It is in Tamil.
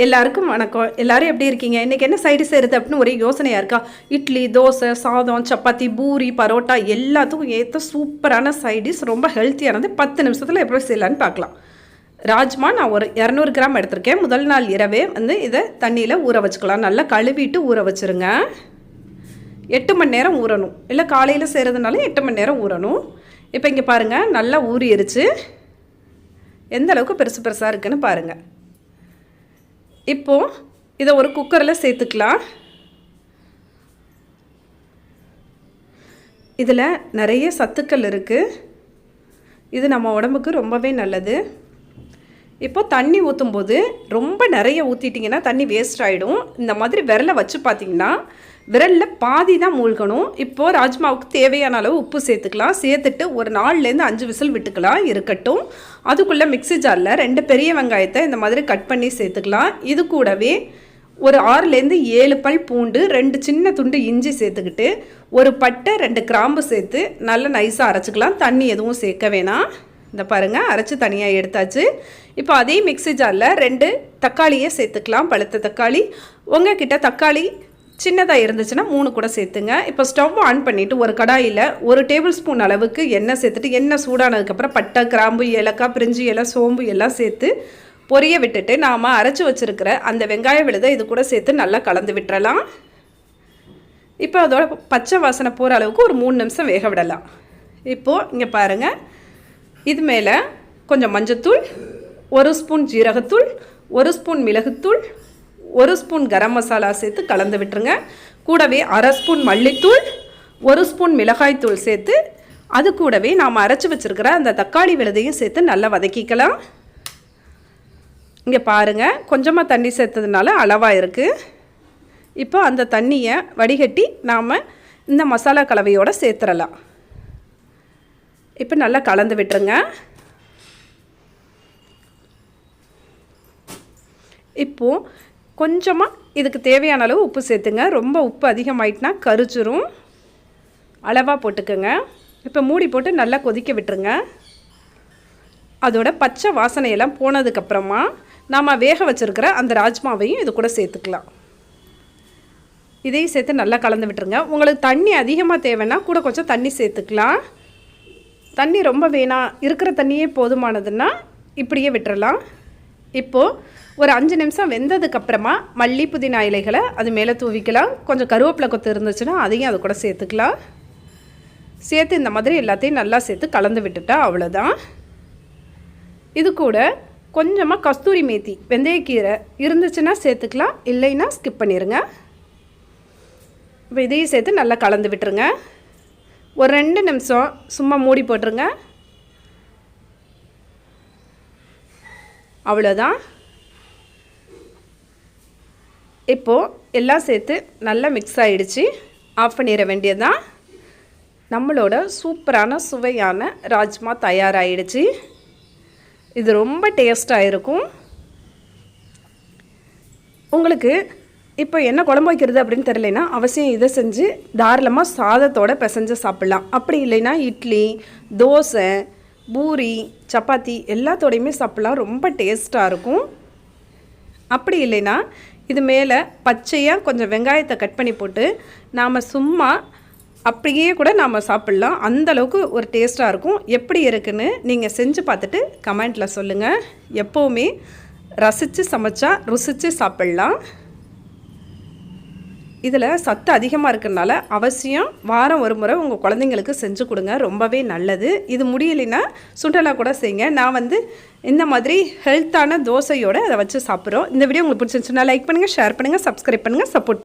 எல்லாருக்கும் வணக்கம். எல்லாரும் எப்படி இருக்கீங்க? இன்றைக்கி என்ன சைடு செய்கிறது அப்படின்னு ஒரே யோசனையாக இருக்கா? இட்லி தோசை சாதம் சப்பாத்தி பூரி பரோட்டா எல்லாத்துக்கும் ஏற்ற சூப்பரான சைடிஷ் ரொம்ப ஹெல்த்தியானது பத்து நிமிஷத்தில் எப்படி செய்யலான்னு பார்க்கலாம். ராஜ்மா நான் ஒரு இரநூறு கிராம் எடுத்திருக்கேன். முதல் நாள் இரவே வந்து இதை தண்ணியில் ஊற வச்சுக்கலாம். நல்லா கழுவிட்டு ஊற வச்சுருங்க. எட்டு மணி நேரம் ஊறணும். இல்லை காலையில் செய்கிறதுனால எட்டு மணி நேரம் ஊறணும். இப்போ இங்கே பாருங்கள் நல்லா ஊறிடுச்சு எந்த அளவுக்கு பெருசு பெருசாக இருக்குன்னு பாருங்கள் இப்போது இதை ஒரு குக்கரில் சேர்த்துக்கலாம். இதில் நிறைய சத்துக்கள் இருக்குது இது நம்ம உடம்புக்கு ரொம்பவே நல்லது. இப்போ தண்ணி ஊற்றும்போது ரொம்ப நிறைய ஊற்றிட்டிங்கன்னா தண்ணி வேஸ்ட் ஆகிடும் இந்த மாதிரி விரலை வச்சு பார்த்தீங்கன்னா விரலில் பாதி தான் மூழ்கணும். இப்போது ராஜ்மாவுக்கு தேவையான அளவு உப்பு சேர்த்துக்கலாம். சேர்த்துட்டு ஒரு நாலுலேருந்து அஞ்சு விசில் விட்டுக்கலாம். இருக்கட்டும். அதுக்குள்ளே மிக்ஸி ஜாரில் ரெண்டு பெரிய வெங்காயத்தை இந்த மாதிரி கட் பண்ணி சேர்த்துக்கலாம். இது கூடவே ஒரு ஆறுலேருந்து ஏழு பல் பூண்டு ரெண்டு சின்ன துண்டு இஞ்சி சேர்த்துக்கிட்டு ஒரு பட்டை ரெண்டு கிராம்பு சேர்த்து நல்லா நைஸாக அரைச்சிக்கலாம். தண்ணி எதுவும் சேர்க்க வேணாம். இந்த பாருங்கள் அரைச்சி தனியாக எடுத்தாச்சு. இப்போ அதே மிக்ஸி ஜாரில் ரெண்டு தக்காளியை சேர்த்துக்கலாம். பழுத்த தக்காளி. உங்ககிட்ட தக்காளி சின்னதாக இருந்துச்சுன்னா மூணு கூட சேர்த்துங்க. இப்போ ஸ்டவ் ஆன் பண்ணிவிட்டு ஒரு கடாயில் ஒரு டேபிள் ஸ்பூன் அளவுக்கு எண்ணெய் சேர்த்துட்டு எண்ணெய் சூடானதுக்கப்புறம் பட்டை கிராம்பு ஏலக்காய் பிரிஞ்சி இலை சோம்பு எல்லாம் சேர்த்து பொரிய விட்டுட்டு நாம் அரைச்சி வச்சுருக்கிற அந்த வெங்காய விழுதை இது கூட சேர்த்து நல்லா கலந்து விட்டுறலாம். இப்போ அதோட பச்சை வாசனை போகிற அளவுக்கு ஒரு மூணு நிமிஷம் வேக விடலாம். இப்போது இங்கே பாருங்கள் இது மேலே கொஞ்சம் மஞ்சத்தூள் ஒரு ஸ்பூன் ஜீரகத்தூள் ஒரு ஸ்பூன் மிளகுத்தூள் ஒரு ஸ்பூன் கரம் மசாலா சேர்த்து கலந்து விட்டுருங்க. கூடவே அரை ஸ்பூன் மல்லித்தூள் ஒரு ஸ்பூன் மிளகாய்த்தூள் சேர்த்து அது கூடவே நாம் அரைச்சி வச்சுருக்கிற அந்த தக்காளி விழுதையும் சேர்த்து நல்லா வதக்கிக்கலாம். இங்கே பாருங்கள் கொஞ்சமாக தண்ணி சேர்த்ததுனால அளவாக இருக்குது இப்போ அந்த தண்ணியை வடிகட்டி நாம் இந்த மசாலா கலவையோடு சேர்த்துடலாம் இப்போ நல்லா கலந்து விட்டுருங்க. இப்போது கொஞ்சமாக இதுக்கு தேவையான அளவு உப்பு சேர்த்துங்க. ரொம்ப உப்பு அதிகமாயிட்டுனா கரிச்சிரும் அளவாக போட்டுக்கோங்க. இப்போ மூடி போட்டு நல்லா கொதிக்க விட்டுருங்க. அதோட பச்சை வாசனையெல்லாம் போனதுக்கப்புறமா நாம் வேக வச்சுருக்கிற அந்த ராஜ்மாவையும் இது கூட சேர்த்துக்கலாம். இதையும் சேர்த்து நல்லா கலந்து விட்டுருங்க. உங்களுக்கு தண்ணி அதிகமாக தேவைன்னா கூட கொஞ்சம் தண்ணி சேர்த்துக்கலாம். தண்ணி ரொம்ப வேணாம் இருக்கிற தண்ணியே போதுமானதுன்னா இப்படியே விட்டுறலாம். இப்போது ஒரு அஞ்சு நிமிஷம் வெந்ததுக்கப்புறமா மல்லி புதினா இலைகளை அது மேலே தூவிக்கலாம். கொஞ்சம் கருவேப்பிலை கொத்து இருந்துச்சுன்னா அதையும் அது கூட சேர்த்துக்கலாம். சேர்த்து இந்த மாதிரி எல்லாத்தையும் நல்லா சேர்த்து கலந்து விட்டுட்டா அவ்வளோதான். இது கூட கொஞ்சமாக கஸ்தூரி மேத்தி வெந்தயக்கீரை இருந்துச்சுன்னா சேர்த்துக்கலாம் இல்லைன்னா ஸ்கிப் பண்ணிடுங்க இப்போ இதையும் சேர்த்து நல்லா கலந்து விட்டுருங்க. ஒரு ரெண்டு நிமிஷம் சும்மா மூடி போட்டுருங்க. அவ்வளோதான் இப்போது எல்லாம் சேர்த்து நல்லா மிக்ஸ் ஆகிடுச்சு ஆஃப் பண்ணிட வேண்டியதுதான். நம்மளோட சூப்பரான சுவையான ராஜ்மா தயாராகிடுச்சு இது ரொம்ப டேஸ்ட்டாக இருக்கும். உங்களுக்கு இப்போ என்ன குழம்பு வைக்கிறது அப்படின்னு தெரிலனா அவசியம் இதை செஞ்சு தாராளமாக சாதத்தோடு பிசைஞ்சு சாப்பிட்லாம். அப்படி இல்லைன்னா இட்லி தோசை பூரி சப்பாத்தி எல்லாத்தோடையுமே சாப்பிட்லாம். ரொம்ப டேஸ்ட்டாக இருக்கும். அப்படி இல்லைன்னா இது மேலே பச்சையாக கொஞ்சம் வெங்காயத்தை கட் பண்ணி போட்டு நாம் சும்மா அப்படியே கூட நாம் சாப்பிட்லாம். அந்தளவுக்கு ஒரு டேஸ்ட்டாக இருக்கும். எப்படி இருக்குன்னு நீங்கள் செஞ்சு பார்த்துட்டு கமெண்ட்டில் சொல்லுங்கள் எப்போவுமே ரசித்து சமைச்சா ருசித்து சாப்பிட்லாம். இதில் சத்து அதிகமாக இருக்கிறனால அவசியம் வாரம் ஒரு முறை உங்கள் குழந்தைங்களுக்கு செஞ்சு கொடுங்க ரொம்பவே நல்லது. இது முடியலைன்னா சுண்டலாக கூட செய்யுங்க. நான் வந்து இந்த மாதிரி ஹெல்த்தான தோசையோடு அதை வச்சு சாப்பிட்றோம். இந்த வீடியோ உங்களுக்கு பிடிச்சிருந்துச்சுன்னா லைக் பண்ணுங்கள் ஷேர் பண்ணுங்கள் சப்ஸ்கிரைப் பண்ணுங்கள் சப்போர்ட்